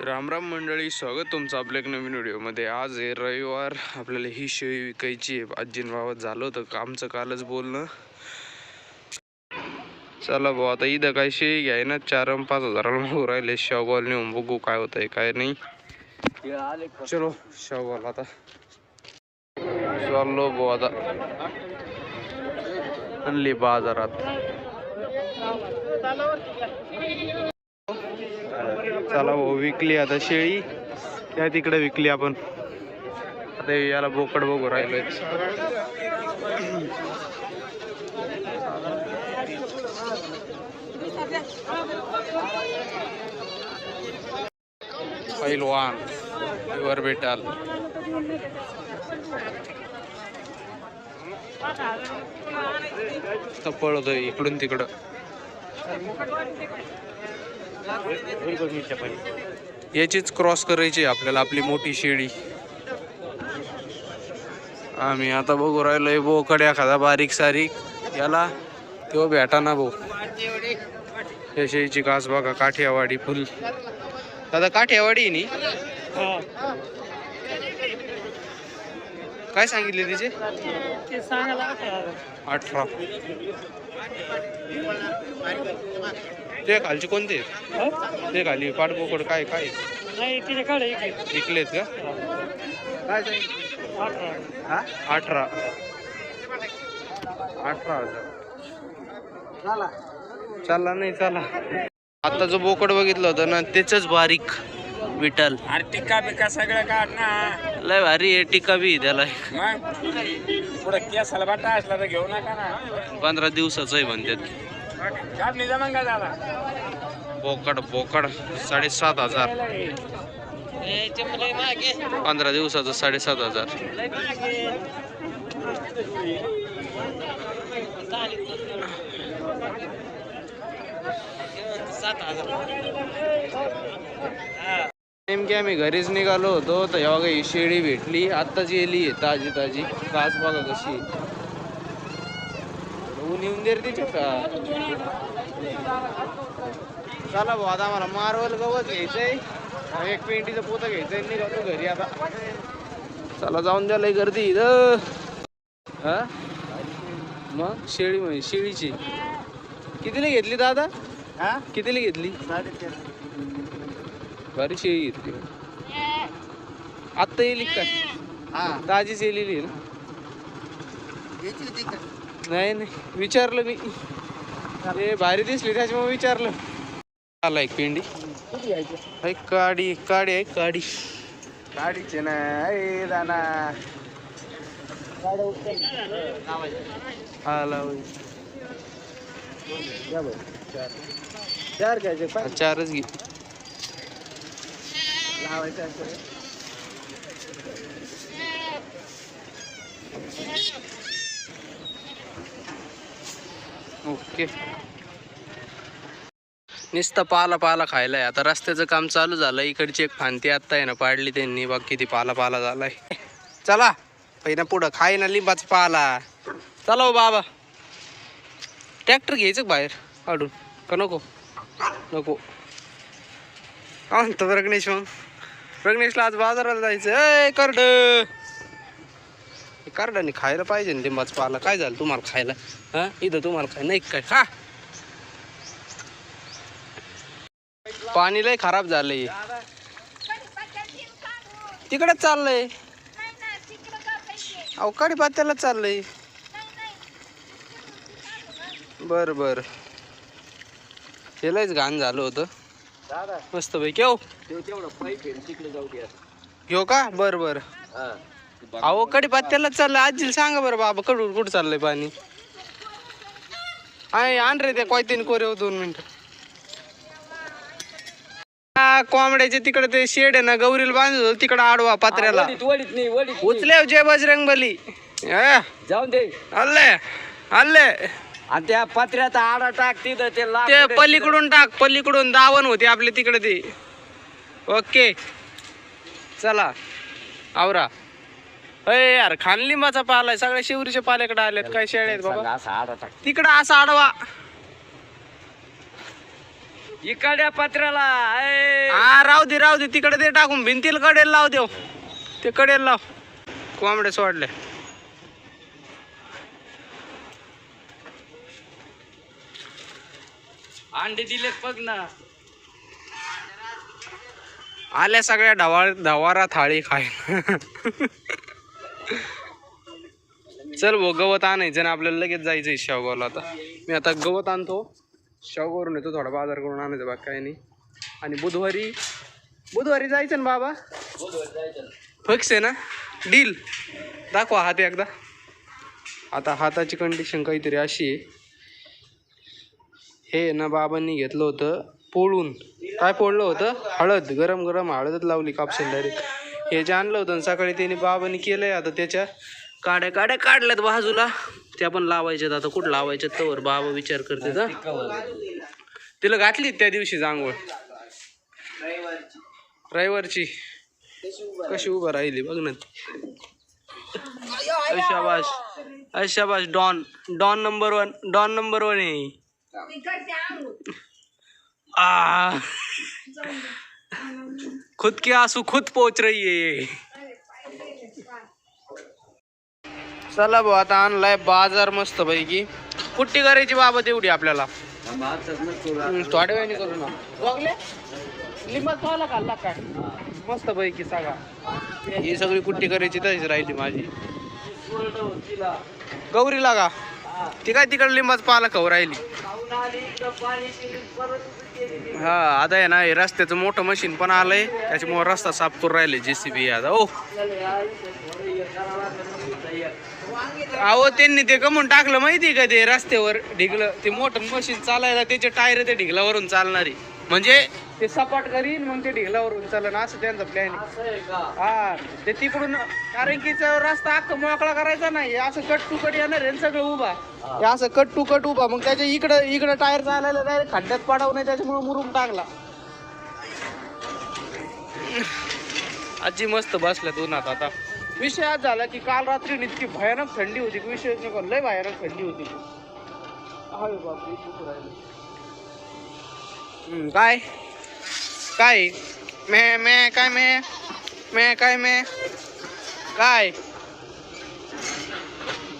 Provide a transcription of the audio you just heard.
रामराम मंडळी स्वागत तुमचं आपल्या एक नवीन व्हिडिओमध्ये. आज आहे रविवार. आपल्याला ही शेळी विकायची आहे. आजीन भावात झालं होतं आमचं कालच बोलणं. चला भाऊ आता इथं काय शेळी घ्याय ना चार अन पाच हजाराला मग राहिले. शेवगावला नेऊन बघू काय होतंय काय नाही. चलो शेवगावला आता. चाललो भाऊ आता. आणली बाजारात. चला भाऊ विकली आता शेळी. त्या तिकडे विकली आपण. आता याला बोकड बघू राहिलोय. पैलवान वर भेटाल. तर पळतोय इकडून तिकडं. याचीच क्रॉस करायची आपल्याला आपली मोठी शेळी आम्ही आता बघू राहिलोय बोकड एखादा बारीक सारीक. याला तो भेटा ना भाऊ. या शेळीची कास बघा काठियावाडी फुल. दादा काठियावाडी नी? काय सांगितले तिचे? अठरा. ते खालचे कोणते? आहेत? ते खाली पाठपोकड काय काय? नाही काढ विकलेत का? काय अठरा अठरा. अठरा हजार. चालला नाही चला. आता जो बोकड बघितलं होतं ना त्याच बारीक विठ्ठल. अरे टिक्का बिक्का सगळं काढ ना. लय भारी आहे टिका बी आहे त्याला. मग? पुढे केसाला बाटा असला तर घेऊ नका ना. पंधरा दिवसाचं आहे म्हणतात. बोकड बोकड साडेसात हजार. पंधरा दिवसाचं साडेसात हजार. नेमकी आम्ही घरीच निघालो होतो तर बघा ही शेळी भेटली. आत्ताच येली आहे ताजी ताजी. काच बघा कशी ऊन येऊन दे रे तिच्यात. का चला भाऊ आता मला मार्वल गवत घ्यायचंय. एक पेंटीचं पोतं घ्यायचंय. निघालो घरी आता. चला जाऊन द्या लय गर्दी इथं. हा? मग? शेळी म्हणजे शेळीची. कितीला घेतली दादा? हा? कितीला घेतली? बरी शेळी घेतली. आत्ता येईल काय हा. ताजीच येलेली ना? नाही नाही. विचारलं मी. ते भारी दिसली त्याच्यामुळे विचारलं. आला एक पेंडी. काडी काडी आहे काडी. काडीचे ना ए दाना. आला. चार घ्यायचे. हा, चारच घे. ओके. नुसतं पाला पाला खायला आहे आता रस्त्याचं काम चालू झालं इकडची एक फांती आत्ता आहे ना पाडली त्यांनी. बघ किती पाला पाला झालाय. चला पहिला पुढं खाय ना लिंबाच पाला. चला हो बाबा. ट्रॅक्टर घ्यायचं बाहेर? काढून. का नको? नको. काय म्हणतो रग्नेश मग? रग्नेशला आज बाजाराला जायचं करड! करडाने खायला पाहिजे ना लिंबाच पाला. काय झालं तुम्हाला खायला? हा? इथं तुम्हाला खाय नाही काय? खा. पाणी लय खराब झालंय. तिकडेच चाललंय. अहो काडी पात्याला चाललंय. बर बर. लयच घाण झालं होतं. मस्त भाई केव तेवढं पाईप आहे तिकडे जाऊ द्या घेऊ का? बर बर. अहो कडी पात्यालाच चाललंय आजीला सांगा बरं बाबा कडून कुठं चाललंय पाणी? आहे आण रे त्या कोयतीन कोरे हो दोन मिनिट. कोंबड्याचे तिकडे ते शेड आहे ना गौरीला बांधतो तिकडे आडवा पात्र्याला. वडीत नाही वडीत उचले जय बजरंग बली. जाऊन दे. आले आले आणि त्या पत्र्यात आडा टाक तिथं ते पलीकडून टाक पलीकडून दावण होते आपले तिकडे ते. ओके. चला. आवरा. अय यार खानलिंबाचा पाला आहे सगळ्या शिवरीच्या पाल्याकडे आल्यात काय शेळ्या आहेत बाबा? असा आडा टाक तिकडं असा आडवा. इकडल्या पत्र्याला. ए. हा राव राहू दे राहू दे. तिकडे ते टाकून. भिंतीला कडेल लाव देव. ते कडेल लाव. कोंबड्या सोडल्या. अंडे दिलेत बघ ना. आल्या सगळ्या ढवाळ ढवारा थाळी खाय चल भाऊ गवत आणायचं ना आपल्याला लगेच जायचं आहे शेवगावला आता. मी आता गवत आणतो. शेवगावरून येतो थोडा बाजार करून आणायचं बाग काय नाही. आणि बुधवारी बुधवारी जायचं ना बाबा? फिक्स आहे ना? डील दाखवा हात एकदा. आता हाताची कंडिशन काहीतरी अशी आहे. हे ना बाबांनी घेतलं होतं पोळून. काय पोळलं होतं? हळद. गरम गरम हळदच लावली कापसेल डायरेक्ट हे जे आणलं होतं सकाळी त्याने बाबांनी केलंय आता त्याच्या. काड्या काड्या काढल्यात बाजूला. त्या पण लावायच्यात आता. कुठं लावायच्यात तवर? बाबा विचार करते तिला घातली त्या दिवशी जांगोळ रविवारची. कशी उभं राहिली बघ ना अय शाबाश अय don. Don number one. Don number one आहे आ. खुद के आंसू खुद पोच रही है चला भाऊ आता आणलाय बाजार मस्त पैकी. कुट्टी करायची बाबत एवढी आपल्याला. थोड्या वेळाने करू ना. बघले लिंबात पाहिला खाल्ला काय? मस्त पैकी सांगा. ही सगळी कुट्टी करायची तशीच राहिली माझी. गौरी लागा. ती काय तिकडे लिंबाच पाला खाऊ राहिली. हा आता आहे ना हे रस्त्याचं मोठं मशीन पण आलंय. त्याच्यामुळे रस्ता साफ करून राहिले जेसीबी आता. ओ. अहो त्यांनी ते कमून टाकलं माहिती का ते रस्त्यावर ढिगलं? ते मोठं मशीन चालायला त्याचे टायर ते ढिगलावरून चालणारी. म्हणजे ते सपाट करीन मग ते ढिगलावरून चालन असं त्यांचा प्लॅन हा ते तिकडून कारण की रस्ता अख्खा मोकळा करायचा नाही. असं कट टू कट येणार आहे ना सगळं उभा. हे. असं कट टू कट उभा. मग त्याच्या इकडं इकडं टायर चालायला डायरेक्ट खड्ड्यात पडाव नाही त्याच्यामुळे मुरुम टाकला. आजी मस्त बसल्यात उन्हात आता विषय आज झाला की काल रात्री इतकी भयानक थंडी होती की विषय लय भयानक थंडी होती. बापरे, काय? काय? मे मे काय मे मे काय मे काय?